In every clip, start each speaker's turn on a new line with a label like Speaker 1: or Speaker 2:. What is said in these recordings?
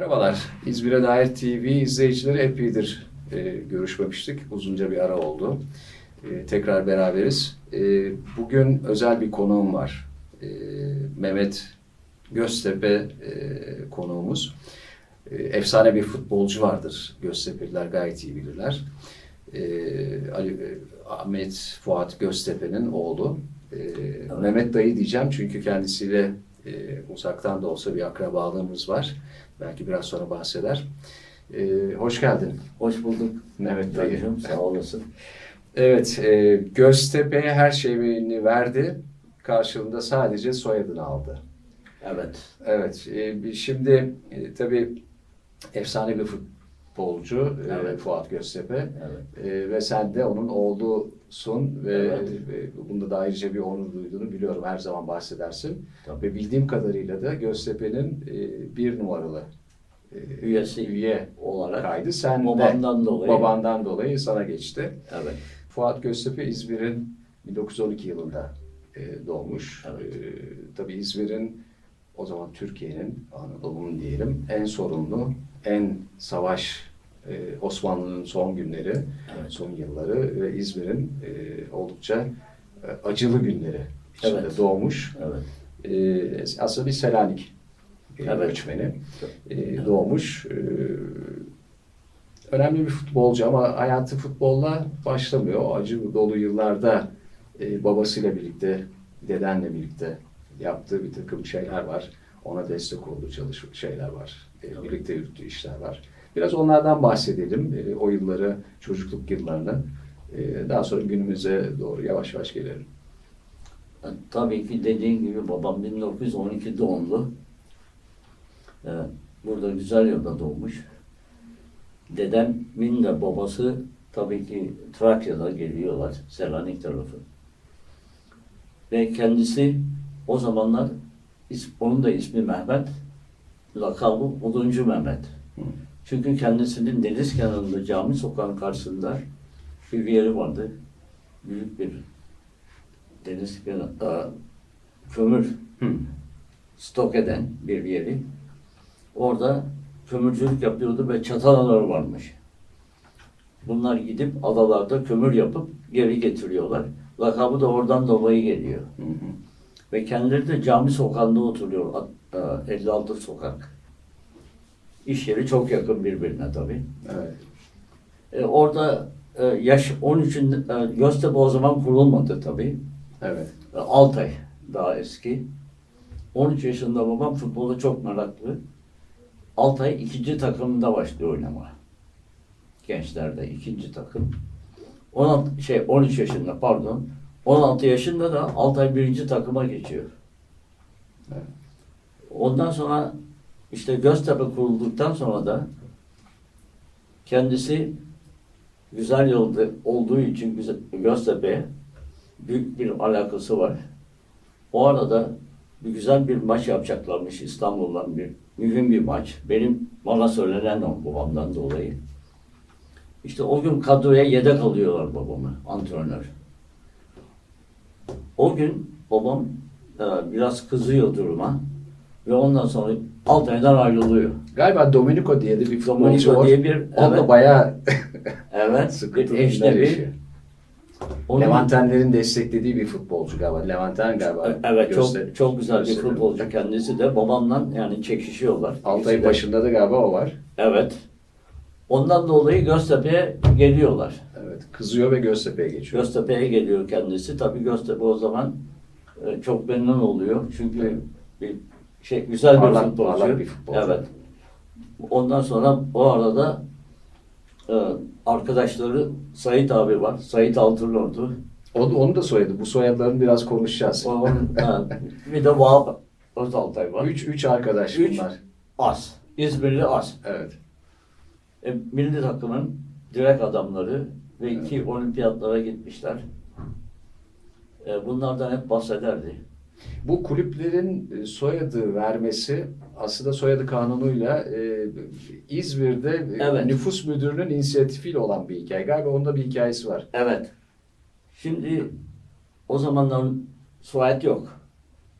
Speaker 1: Merhabalar. İzmir'e dair TV izleyicileri epeydir e, görüşmemiştik. Uzunca bir ara oldu. E, tekrar beraberiz. E, bugün özel bir konuğum var. E, Mehmet Göztepe e, konuğumuz. E, efsane bir futbolcu vardır. Göztepe'liler gayet iyi bilirler. E, Ali, e, Ahmet Fuat Göztepe'nin oğlu. E, Mehmet dayı diyeceğim çünkü kendisiyle e, uzaktan da olsa bir akrabalığımız var. Belki biraz sonra bahseder. E, hoş geldin
Speaker 2: Hoş bulduk.
Speaker 1: Mehmet dayı.
Speaker 2: Dayıcığım sağ olasın.
Speaker 1: Evet, e, Göztepe'ye her şeyini verdi. Karşılığında sadece soyadını aldı.
Speaker 2: Evet.
Speaker 1: Evet, e, şimdi e, tabii efsane bir futbolcu e,
Speaker 2: Evet.
Speaker 1: Fuat Göztepe.
Speaker 2: Evet.
Speaker 1: E, ve sen de onun oğlusun ve,
Speaker 2: Evet.
Speaker 1: ve bunda da ayrıca bir onur duyduğunu biliyorum. Her zaman bahsedersin.
Speaker 2: Tabii.
Speaker 1: Ve bildiğim kadarıyla da Göztepe'nin e, bir numaralı e,
Speaker 2: Üyesi
Speaker 1: üye
Speaker 2: olarak
Speaker 1: kaydı. Sen de
Speaker 2: babamdan dolayı.
Speaker 1: babandan dolayı sana geçti.
Speaker 2: Evet.
Speaker 1: Fuat Göztepe İzmir'in 1912 yılında e, doğmuş.
Speaker 2: Evet.
Speaker 1: E, tabii İzmir'in o zaman Türkiye'nin, Anadolu'nun diyelim en sorunlu, en savaş Osmanlı'nın son günleri,
Speaker 2: Evet.
Speaker 1: son yılları ve İzmir'in e, oldukça e, acılı günleri içinde
Speaker 2: Evet.
Speaker 1: doğmuş.
Speaker 2: Evet.
Speaker 1: E, aslında bir Selanik e,
Speaker 2: Evet.
Speaker 1: göçmeni e, doğmuş. E, önemli bir futbolcu ama hayatı futbolla başlamıyor. O acı dolu yıllarda babasıyla birlikte, dedenle birlikte yaptığı bir takım şeyler var. Ona destek olduğu çalış şeyler var. E, birlikte yürüttüğü işler var. Biraz onlardan bahsedelim. E, o yılları, çocukluk yıllarını. E, daha sonra günümüze doğru yavaş yavaş gelelim.
Speaker 2: Tabii ki dediğin gibi babam 1912 doğumlu. Ee, burada güzel yılda doğmuş. Dedemin de babası tabii ki Trakya'da geliyorlar. Selanik tarafı. Ve kendisi o zamanlar onun da ismi Mehmet. Lakabı Oduncu Mehmet.
Speaker 1: Hı.
Speaker 2: Çünkü kendisinin deniz kenarında cami sokağın karşısında bir yeri vardı. Büyük bir deniz kenarı, kömür stok eden bir yeri. Orada kömürcülük yapıyordu ve çatal adaları varmış. Bunlar gidip adalarda kömür yapıp geri getiriyorlar. Lakabı da oradan dolayı geliyor.
Speaker 1: Hı hı.
Speaker 2: Ve kendileri de cami sokağında oturuyor. At- e, 56 sokak. İş yeri çok yakın birbirine tabii.
Speaker 1: Evet.
Speaker 2: E, orada e, yaş 13'ün e, Göztepe o zaman kurulmadı tabii.
Speaker 1: Evet.
Speaker 2: E, Altay daha eski. 13 yaşında babam futbola çok meraklı. Altay ikinci takımında başlıyor oynamaya. Gençlerde ikinci takım. 16 şey 13 yaşında pardon. 16 yaşında da Altay birinci takıma geçiyor.
Speaker 1: Evet.
Speaker 2: Ondan sonra işte Göztepe kurulduktan sonra da kendisi güzel yolda olduğu için Göztepe'ye büyük bir alakası var. O arada bir güzel bir maç yapacaklarmış İstanbul'dan bir mühim bir maç. Benim bana söylenen o babamdan dolayı. İşte o gün kadroya yedek alıyorlar babamı, antrenör. O gün babam e, biraz kızıyor duruma ve ondan sonra Altay'dan ayrılıyor.
Speaker 1: Galiba Domenico diye de bir futbolcu
Speaker 2: Domenico
Speaker 1: var.
Speaker 2: diye bir
Speaker 1: O da
Speaker 2: evet,
Speaker 1: bayağı
Speaker 2: evet
Speaker 1: sıkıntılı
Speaker 2: bir
Speaker 1: günler yaşıyor.
Speaker 2: eşnebi. Onun-
Speaker 1: Levantenlerin desteklediği bir futbolcu galiba. Levanten galiba.
Speaker 2: Evet çok
Speaker 1: Göster-
Speaker 2: çok güzel bir
Speaker 1: gösteriyor.
Speaker 2: futbolcu kendisi de babamla yani çekişiyorlar.
Speaker 1: Altay
Speaker 2: İkisi de.
Speaker 1: başında da galiba o var.
Speaker 2: Evet. Ondan dolayı Göztepe'ye geliyorlar.
Speaker 1: Evet. Kızıyor ve Göztepe'ye geçiyor.
Speaker 2: Göztepe'ye geliyor kendisi. Tabii Göztepe o zaman e, çok memnun oluyor. Çünkü
Speaker 1: Evet.
Speaker 2: bir şey güzel bir
Speaker 1: Parlak-
Speaker 2: futbolcu.
Speaker 1: parlak bir futbolcu.
Speaker 2: Evet. Ondan sonra o arada e, arkadaşları Sait abi var. Sait Altınoldu.
Speaker 1: Onu, onu da soyadı. Bu soyadlarını biraz konuşacağız.
Speaker 2: Onun, ha, bir de Vahap Özaltay var.
Speaker 1: Üç, üç arkadaş
Speaker 2: Üç.
Speaker 1: bunlar.
Speaker 2: As. İzmirli As.
Speaker 1: Evet.
Speaker 2: E, milli takımın direkt adamları ve iki olimpiyatlara gitmişler. E, bunlardan hep bahsederdi.
Speaker 1: Bu kulüplerin e, soyadı vermesi aslında soyadı kanunuyla e, İzmir'de e,
Speaker 2: Evet.
Speaker 1: nüfus müdürünün inisiyatifiyle olan bir hikaye. Galiba onda bir hikayesi var.
Speaker 2: Evet. Şimdi o zamanlar soyad yok.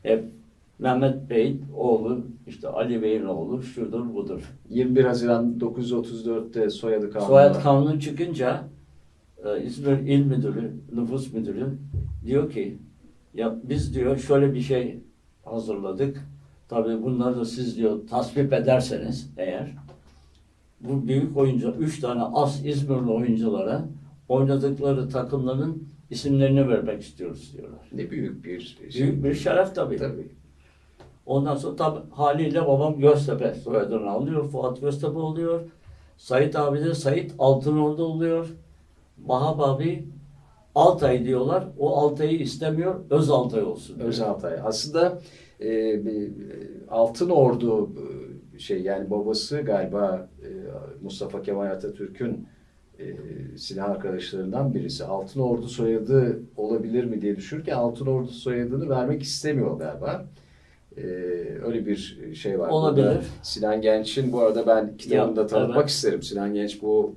Speaker 2: Hep Mehmet Bey'in oğlu, işte Ali Bey'in oğlu şudur budur.
Speaker 1: 21 Haziran 934'te soyadı kanunu.
Speaker 2: Soyad kanunu çıkınca e, İzmir İl Müdürü, Nüfus Müdürü diyor ki ya biz diyor şöyle bir şey hazırladık. Tabii bunları da siz diyor tasvip ederseniz eğer bu büyük oyuncu, üç tane as İzmirli oyunculara oynadıkları takımların isimlerini vermek istiyoruz diyorlar.
Speaker 1: Ne büyük bir şey.
Speaker 2: Büyük bir şeref tabii.
Speaker 1: Tabii.
Speaker 2: Ondan sonra tabii haliyle babam Göztepe soyadını alıyor. Fuat Göztepe oluyor. Sait abi de Sait Altınordu oluyor. Vahap abi Altay diyorlar. O Altay'ı istemiyor. Öz Altay olsun. diyor.
Speaker 1: Özaltay. Aslında e, e, Altın Ordu e, şey yani babası galiba e, Mustafa Kemal Atatürk'ün e, silah arkadaşlarından birisi. Altın Ordu soyadı olabilir mi diye düşünürken Altın Ordu soyadını vermek istemiyor galiba. E, öyle bir şey var.
Speaker 2: Olabilir.
Speaker 1: Burada Sinan Genç'in bu arada ben kitabını da tanıtmak
Speaker 2: evet.
Speaker 1: isterim. Sinan Genç bu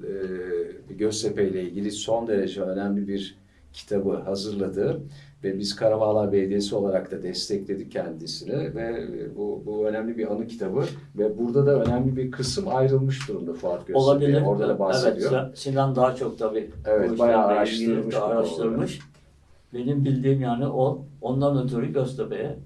Speaker 1: e, Göztepe ile ilgili son derece önemli bir kitabı hazırladı ve biz Karabağlar Belediyesi olarak da destekledik kendisini ve bu, bu önemli bir anı kitabı ve burada da önemli bir kısım ayrılmış durumda Fuat Göztepe'ye.
Speaker 2: Olabilir.
Speaker 1: Orada da bahsediyor.
Speaker 2: Evet, Sinan daha çok tabii.
Speaker 1: Evet, bayağı araştırmış
Speaker 2: araştırmış. Benim bildiğim yani o. Ondan ötürü Göztepe'ye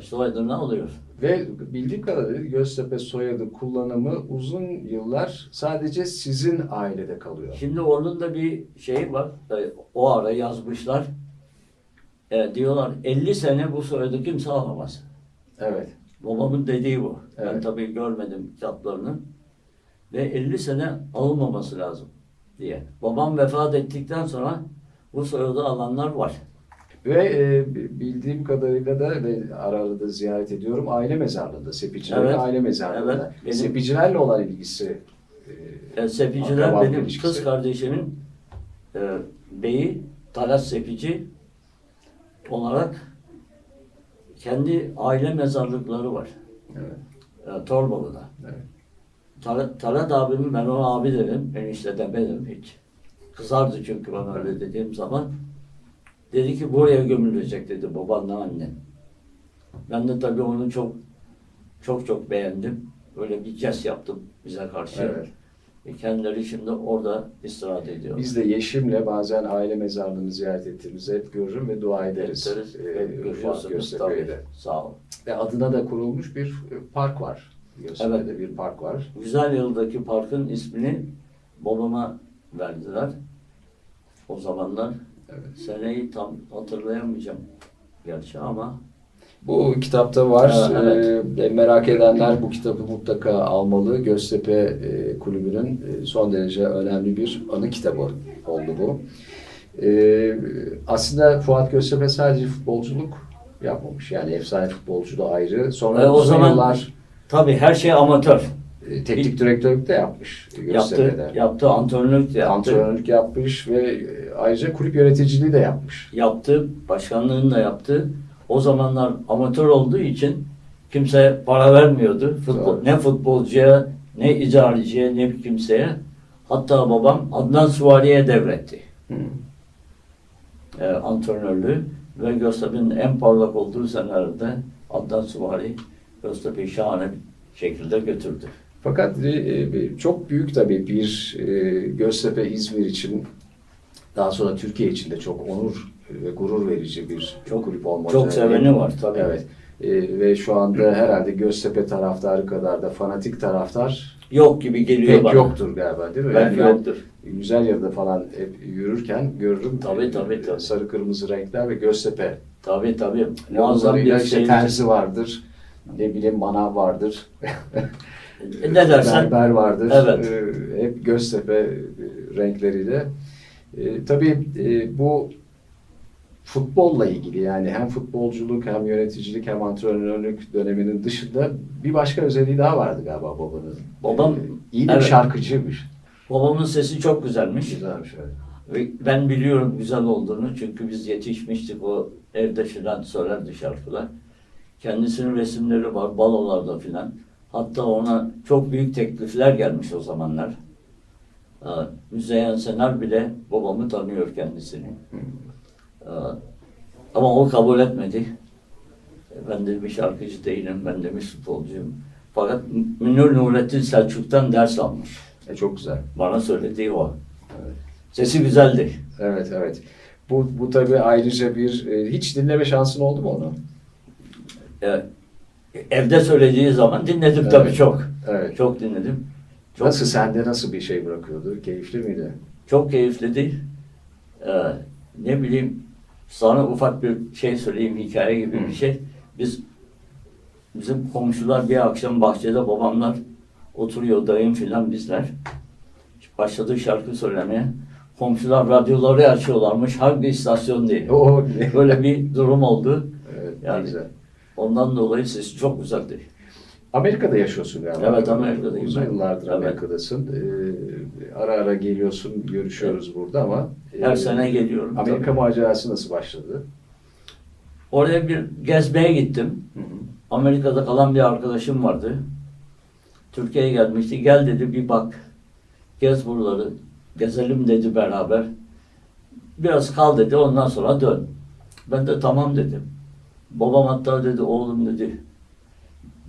Speaker 2: soyadını alıyor.
Speaker 1: Ve bildiğim kadarıyla Göztepe soyadı kullanımı uzun yıllar sadece sizin ailede kalıyor.
Speaker 2: Şimdi onun da bir şeyi var. E, O ara yazmışlar. E, diyorlar 50 sene bu soyadı kimse alamaz.
Speaker 1: Evet.
Speaker 2: Babamın dediği bu. Ben
Speaker 1: Evet.
Speaker 2: tabii görmedim kitaplarını. Ve 50 sene alınmaması lazım diye. Babam vefat ettikten sonra bu soyadı alanlar var.
Speaker 1: Ve e, bildiğim kadarıyla da ve ara ara da ziyaret ediyorum aile mezarlığında, Sepicilerin
Speaker 2: Evet.
Speaker 1: aile mezarlığında.
Speaker 2: Evet, benim-
Speaker 1: Sepicilerle olan ilgisi e,
Speaker 2: E, Sepiciler benim
Speaker 1: ilişkisi.
Speaker 2: kız kardeşimin e, beyi Talat Sepici olarak kendi aile mezarlıkları var.
Speaker 1: evet,
Speaker 2: E, Torbalı'da.
Speaker 1: evet.
Speaker 2: Talat, Talat abimin ben ona abi dedim. Enişte demedim hiç. Kızardı çünkü bana öyle dediğim zaman. Dedi ki buraya gömülecek dedi babanla annen. Ben de tabii onu çok çok çok beğendim. Böyle bir jest yaptım bize karşı.
Speaker 1: Evet.
Speaker 2: E, kendileri şimdi orada istirahat ediyor.
Speaker 1: Biz de Yeşim'le bazen aile mezarlığını ziyaret ettiğimizde hep görürüm ve dua ederiz.
Speaker 2: Ederiz.
Speaker 1: E,
Speaker 2: Hep görüyorsunuz tabii. Sağ ol.
Speaker 1: Ve adına da kurulmuş bir e, park var. Göztepe'de bir park var.
Speaker 2: Güzel Yıl'daki parkın ismini babama verdiler. O zamanlar
Speaker 1: Evet.
Speaker 2: seneyi tam hatırlayamayacağım gerçi ama
Speaker 1: Bu kitapta var.
Speaker 2: Evet,
Speaker 1: Ee, merak edenler bu kitabı mutlaka almalı. Göztepe e, Kulübü'nün e, son derece önemli bir anı kitabı oldu bu. Ee, aslında Fuat Göztepe sadece futbolculuk yapmamış. Yani efsane futbolcu da ayrı. Sonra
Speaker 2: E, o zaman-
Speaker 1: yıllar
Speaker 2: tabii her şey amatör.
Speaker 1: e, teknik direktörlük de yapmış.
Speaker 2: Yaptı, yaptı antrenörlük de yaptı.
Speaker 1: Antrenörlük yapmış ve e, ayrıca kulüp yöneticiliği de yapmış.
Speaker 2: Yaptı, başkanlığını da yaptı. O zamanlar amatör olduğu için kimse para vermiyordu. Futbol,
Speaker 1: Doğru.
Speaker 2: ne futbolcuya, ne idareciye, ne bir kimseye. Hatta babam Adnan Suvari'ye devretti.
Speaker 1: Hı.
Speaker 2: e, antrenörlüğü ve Göztepe'nin en parlak olduğu senelerde Adnan Suvari Göztepe'yi şahane bir şekilde götürdü.
Speaker 1: Fakat e, e, çok büyük tabii bir e, Göztepe İzmir için daha sonra Türkiye için de çok onur ve gurur verici bir
Speaker 2: Çok-
Speaker 1: kulüp olmak
Speaker 2: Çok seveni var tabii.
Speaker 1: Evet. E, ve şu anda herhalde Göztepe taraftarı kadar da fanatik taraftar
Speaker 2: Yok gibi geliyor
Speaker 1: pek
Speaker 2: bana.
Speaker 1: yoktur galiba değil mi?
Speaker 2: Belki
Speaker 1: ben
Speaker 2: yoktur.
Speaker 1: Güzel yarıda falan hep yürürken görürüm.
Speaker 2: Tabii,
Speaker 1: e,
Speaker 2: tabii, tabii.
Speaker 1: Sarı kırmızı renkler ve Göztepe.
Speaker 2: Tabii tabii. Muazzam bir
Speaker 1: işte
Speaker 2: şey.
Speaker 1: terzi vardır. Ne bileyim manav vardır.
Speaker 2: Ne dersen
Speaker 1: Berber vardır.
Speaker 2: Evet.
Speaker 1: Hep Göztepe e, renkleriyle. Ee, tabii e, bu futbolla ilgili yani hem futbolculuk hem yöneticilik hem antrenörlük döneminin dışında bir başka özelliği daha vardı galiba babanın.
Speaker 2: Babam-
Speaker 1: Ee, iyi bir
Speaker 2: evet.
Speaker 1: şarkıcıymış.
Speaker 2: babamın sesi çok güzelmiş.
Speaker 1: Güzelmiş evet.
Speaker 2: Ve ben biliyorum güzel olduğunu çünkü biz yetişmiştik o evde filan söylerdi şarkılar. Kendisinin resimleri var balolarda filan. Hatta ona çok büyük teklifler gelmiş o zamanlar. Müzeyyen Senar bile babamı tanıyor kendisini. Ama o kabul etmedi. ben de bir şarkıcı değilim, ben de bir futbolcuyum. Fakat Münir Nurettin Selçuk'tan ders almış.
Speaker 1: E, çok güzel.
Speaker 2: Bana söylediği o.
Speaker 1: Evet.
Speaker 2: Sesi güzeldi.
Speaker 1: Evet, evet. Bu, bu tabii ayrıca bir... e, hiç dinleme şansın oldu mu onu?
Speaker 2: Ee, evde söylediği zaman dinledim
Speaker 1: Evet.
Speaker 2: tabii çok.
Speaker 1: Evet.
Speaker 2: Çok dinledim. Çok,
Speaker 1: Nasıl, sende nasıl bir şey bırakıyordu? Keyifli miydi?
Speaker 2: Çok keyifliydi. Ee, ne bileyim sana ufak bir şey söyleyeyim hikaye gibi bir şey. Biz bizim komşular bir akşam bahçede babamlar oturuyor dayım filan bizler. Başladı şarkı söylemeye. Komşular radyoları açıyorlarmış hangi istasyon diye.
Speaker 1: O
Speaker 2: Böyle bir durum oldu.
Speaker 1: Evet,
Speaker 2: Yani-
Speaker 1: güzel.
Speaker 2: Ondan dolayı sesi çok güzeldi.
Speaker 1: Amerika'da yaşıyorsun galiba.
Speaker 2: Evet, Amerika'dayım
Speaker 1: Uzun yıllardır
Speaker 2: Evet.
Speaker 1: Amerika'dasın. Ee, ara ara geliyorsun, görüşüyoruz burada ama...
Speaker 2: Her
Speaker 1: e,
Speaker 2: sene geliyorum.
Speaker 1: Amerika
Speaker 2: tabii.
Speaker 1: macerası nasıl başladı?
Speaker 2: Oraya bir gezmeye gittim.
Speaker 1: Hı hı.
Speaker 2: Amerika'da kalan bir arkadaşım vardı. Türkiye'ye gelmişti. Gel dedi bir bak. Gez buraları. Gezelim dedi beraber. Biraz kal dedi. Ondan sonra dön. Ben de tamam dedim. Babam hatta dedi oğlum dedi.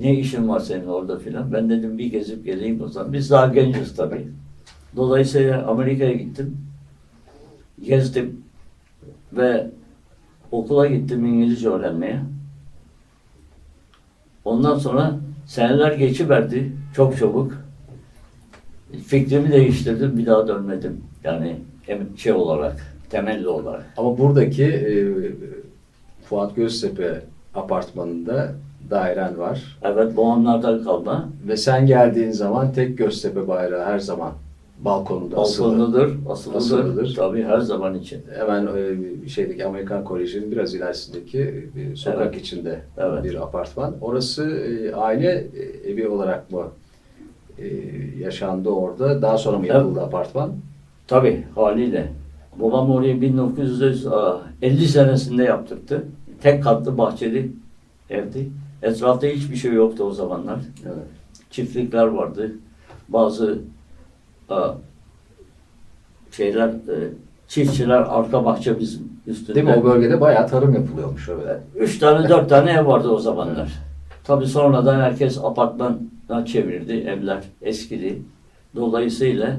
Speaker 2: Ne işin var senin orada filan. Ben dedim bir gezip geleyim o zaman. Biz daha genciz tabii. Dolayısıyla Amerika'ya gittim. Gezdim. Ve okula gittim İngilizce öğrenmeye. Ondan sonra seneler geçiverdi çok çabuk. Fikrimi değiştirdim, bir daha dönmedim. Yani şey olarak, temelli olarak.
Speaker 1: Ama buradaki e, Fuat Göztepe apartmanında dairen var.
Speaker 2: Evet, babamlardan kalma.
Speaker 1: Ve sen geldiğin zaman tek Göztepe bayrağı her zaman balkonunda asılı.
Speaker 2: Balkonludur, asılıdır.
Speaker 1: Asılıdır.
Speaker 2: Tabii her zaman için.
Speaker 1: Hemen e, şeydeki Amerikan Koleji'nin biraz ilerisindeki bir sokak
Speaker 2: Evet.
Speaker 1: içinde
Speaker 2: Evet.
Speaker 1: bir apartman. Orası e, aile e, evi olarak mı e, yaşandı orada? Daha sonra mı
Speaker 2: Evet.
Speaker 1: yapıldı apartman?
Speaker 2: Tabii haliyle. Babam orayı 1950 senesinde yaptırdı. Tek katlı bahçeli evdi. Etrafta hiçbir şey yoktu o zamanlar.
Speaker 1: Evet.
Speaker 2: çiftlikler vardı. Bazı e, şeyler, e, çiftçiler arka bahçe bizim üstünde.
Speaker 1: Değil mi? O bölgede bayağı tarım yapılıyormuş öyle.
Speaker 2: Üç tane, dört tane ev vardı o zamanlar. Tabii sonradan herkes apartmana çevirdi, evler eskidi. Dolayısıyla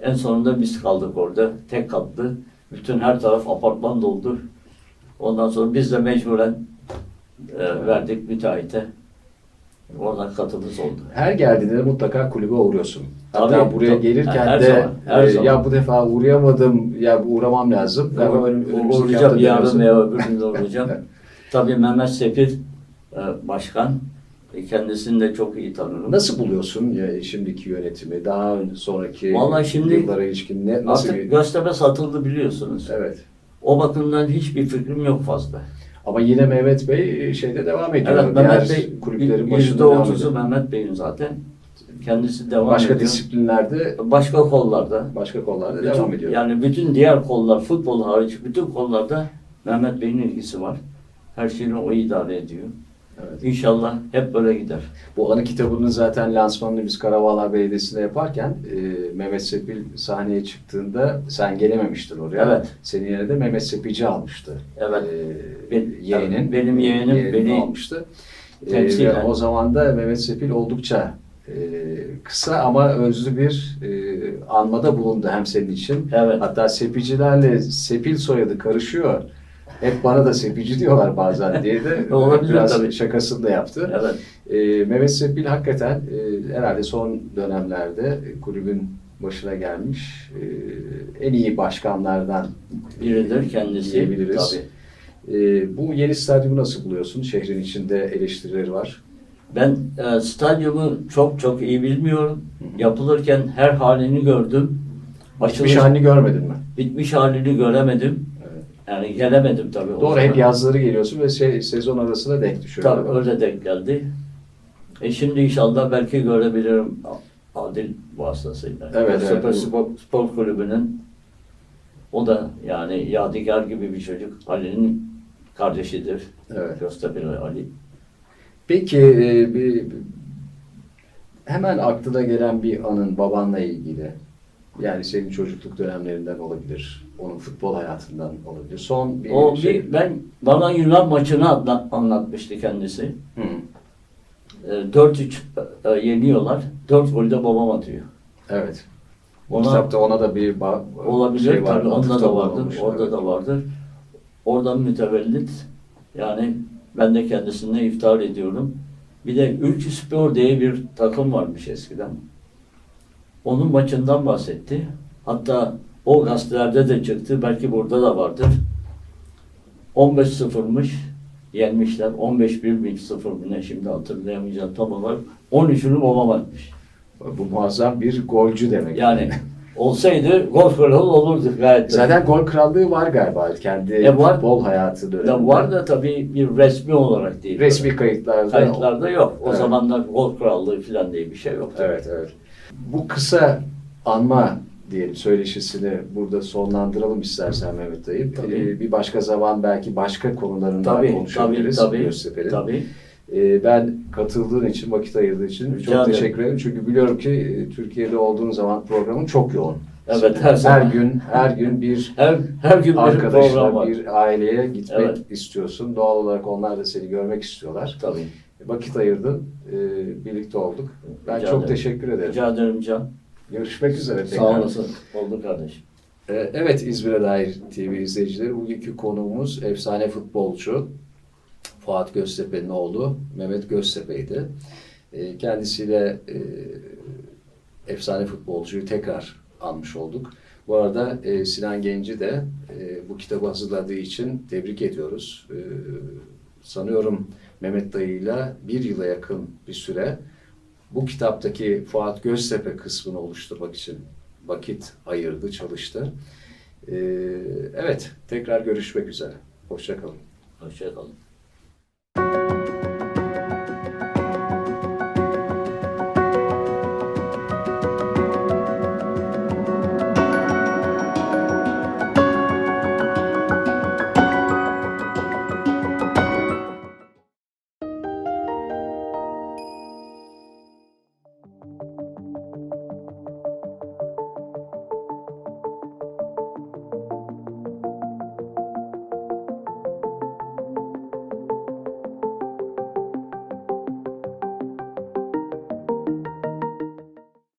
Speaker 2: en sonunda biz kaldık orada, tek katlı. Bütün her taraf apartman doldu. Ondan sonra biz de mecburen e, verdik müteahhite. Oradan katımız oldu.
Speaker 1: Her geldiğinde mutlaka kulübe uğruyorsun. Hatta
Speaker 2: Tabii,
Speaker 1: buraya
Speaker 2: tabii.
Speaker 1: gelirken
Speaker 2: Her
Speaker 1: de
Speaker 2: zaman, her
Speaker 1: e,
Speaker 2: zaman.
Speaker 1: ya bu defa uğrayamadım, ya bu uğramam lazım. Galiba ön- önümüzdeki hafta
Speaker 2: Uğrayacağım yarın
Speaker 1: dönüyorsun.
Speaker 2: veya öbür gün de. Tabii Mehmet Sepil e, başkan. E, Kendisini de çok iyi tanırım.
Speaker 1: Nasıl buluyorsun ya şimdiki yönetimi? Daha ön- sonraki
Speaker 2: Vallahi şimdi
Speaker 1: yıllara ilişkin ne, nasıl
Speaker 2: Artık
Speaker 1: bir...
Speaker 2: Göztepe satıldı biliyorsunuz.
Speaker 1: Evet.
Speaker 2: O bakımdan hiçbir fikrim yok fazla.
Speaker 1: Ama yine Mehmet Bey şeyde devam ediyor.
Speaker 2: Evet
Speaker 1: Diğer
Speaker 2: Mehmet Bey
Speaker 1: kulüplerin başında devam
Speaker 2: otuzu
Speaker 1: ediyor.
Speaker 2: Mehmet Bey'in zaten. Kendisi devam
Speaker 1: Başka
Speaker 2: ediyor.
Speaker 1: disiplinlerde,
Speaker 2: Başka kollarda.
Speaker 1: başka kollarda
Speaker 2: Bütün-
Speaker 1: devam ediyor.
Speaker 2: Yani bütün diğer kollar, futbol hariç bütün kollarda Mehmet Bey'in ilgisi var. Her şeyini o idare ediyor.
Speaker 1: Evet.
Speaker 2: İnşallah hep böyle gider.
Speaker 1: Bu anı kitabının zaten lansmanını biz Karabağlar Belediyesi'nde yaparken e, Mehmet Sepil sahneye çıktığında sen gelememiştin oraya.
Speaker 2: Evet.
Speaker 1: Senin yerine de Mehmet Sepici almıştı.
Speaker 2: Evet.
Speaker 1: E,
Speaker 2: Ben-
Speaker 1: yeğenin.
Speaker 2: evet, benim yeğenim beni
Speaker 1: almıştı. E,
Speaker 2: temsilen.
Speaker 1: ve o zaman da Mehmet Sepil oldukça e, kısa ama özlü bir e, anmada bulundu hem senin için.
Speaker 2: Evet.
Speaker 1: Hatta sepicilerle sepil soyadı karışıyor. Hep bana da sepici diyorlar bazen diye de
Speaker 2: Olabilir
Speaker 1: biraz
Speaker 2: tabii.
Speaker 1: şakasını da yaptı.
Speaker 2: Evet.
Speaker 1: E, Mehmet Sepil hakikaten e, herhalde son dönemlerde kulübün başına gelmiş e, en iyi başkanlardan
Speaker 2: Biridir kendisi.
Speaker 1: diyebiliriz.
Speaker 2: Tabii.
Speaker 1: E, bu yeni stadyumu nasıl buluyorsun? Şehrin içinde eleştirileri var.
Speaker 2: Ben e, stadyumu çok çok iyi bilmiyorum.
Speaker 1: Hı hı.
Speaker 2: Yapılırken her halini gördüm. Açılış-
Speaker 1: halini görmedin mi?
Speaker 2: bitmiş halini göremedim. Yani gelemedim tabii.
Speaker 1: Doğru
Speaker 2: zaman.
Speaker 1: hep yazları geliyorsun ve şey, sezon arasında denk düşüyor.
Speaker 2: Tabii öyle denk geldi. E şimdi inşallah belki görebilirim Adil vasıtasıyla.
Speaker 1: Evet,
Speaker 2: Süper
Speaker 1: evet.
Speaker 2: Spor, Spor Kulübü'nün o da yani Yadigar gibi bir çocuk. Ali'nin kardeşidir.
Speaker 1: Evet.
Speaker 2: Göztepe'li Ali.
Speaker 1: Peki e, bir, hemen aklına gelen bir anın babanla ilgili Yani senin çocukluk dönemlerinden olabilir. Onun futbol hayatından olabilir. Son bir
Speaker 2: O
Speaker 1: şey.
Speaker 2: bir, ben bana Yunan maçını anla- anlatmıştı kendisi.
Speaker 1: Hı.
Speaker 2: E, 4-3 e, yeniyorlar. 4 golü de babam atıyor.
Speaker 1: Evet.
Speaker 2: Ona-
Speaker 1: kitapta ona da bir
Speaker 2: Olabilir
Speaker 1: şey var,
Speaker 2: tabii onda da vardır.
Speaker 1: bulunmuş,
Speaker 2: Orada
Speaker 1: evet.
Speaker 2: da vardır. Oradan mütevellit. Yani ben de kendisine iftihar ediyorum. Bir de Ülkü Spor diye bir takım varmış eskiden. Onun maçından bahsetti. Hatta o gazetelerde de çıktı. Belki burada da vardır. 15-0'mış. Yenmişler. 15-1-0 mı ne şimdi hatırlayamayacağım tam olarak. 13'ünü babam atmış.
Speaker 1: Bu muazzam bir golcü demek.
Speaker 2: Yani olsaydı gol kralı olurdu gayet.
Speaker 1: Zaten gol krallığı var galiba kendi
Speaker 2: E, var.
Speaker 1: futbol hayatı döneminde.
Speaker 2: Ya var da tabii bir resmi olarak değil.
Speaker 1: Resmi kayıtlarda.
Speaker 2: kayıtlarda yok. O
Speaker 1: Evet.
Speaker 2: zamanlar gol krallığı falan diye bir şey yoktu.
Speaker 1: Evet, evet. Bu kısa anma diyelim söyleşisini burada sonlandıralım istersen Mehmet dayı.
Speaker 2: Tabii.
Speaker 1: Ee, bir başka zaman belki başka konularından
Speaker 2: Tabii, tabii,
Speaker 1: konuşabiliriz.
Speaker 2: tabii,
Speaker 1: Göztepe'nin.
Speaker 2: tabii.
Speaker 1: Ee, ben katıldığın için, vakit ayırdığın için
Speaker 2: Rica
Speaker 1: çok
Speaker 2: ederim.
Speaker 1: teşekkür ederim. Çünkü biliyorum ki e, Türkiye'de olduğun zaman programın çok yoğun.
Speaker 2: Evet, her zaman.
Speaker 1: gün her gün bir
Speaker 2: Her, her gün bir program
Speaker 1: arkadaşla,
Speaker 2: var.
Speaker 1: bir aileye gitmek
Speaker 2: Evet.
Speaker 1: istiyorsun. Doğal olarak onlar da seni görmek istiyorlar.
Speaker 2: Tabii.
Speaker 1: Vakit ayırdın, e, birlikte olduk. Ben
Speaker 2: Rica
Speaker 1: çok
Speaker 2: ederim.
Speaker 1: teşekkür ederim.
Speaker 2: Rica ederim Can.
Speaker 1: Görüşmek üzere tekrar.
Speaker 2: Sağ olasın. Oldu kardeşim.
Speaker 1: Ee, Evet İzmir'e dair TV izleyicileri bugünkü konuğumuz efsane futbolcu Fuat Göztepe'nin oğlu Mehmet Göztepe'ydi. Ee, Kendisiyle e, efsane futbolcuyu tekrar anmış olduk. Bu arada e, Sinan Genci de e, bu kitabı hazırladığı için tebrik ediyoruz. Ee, Sanıyorum Mehmet dayıyla bir yıla yakın bir süre bu kitaptaki Fuat Göztepe kısmını oluşturmak için vakit ayırdı, çalıştı. Ee, evet, tekrar görüşmek üzere. Hoşçakalın.
Speaker 2: Hoşçakalın.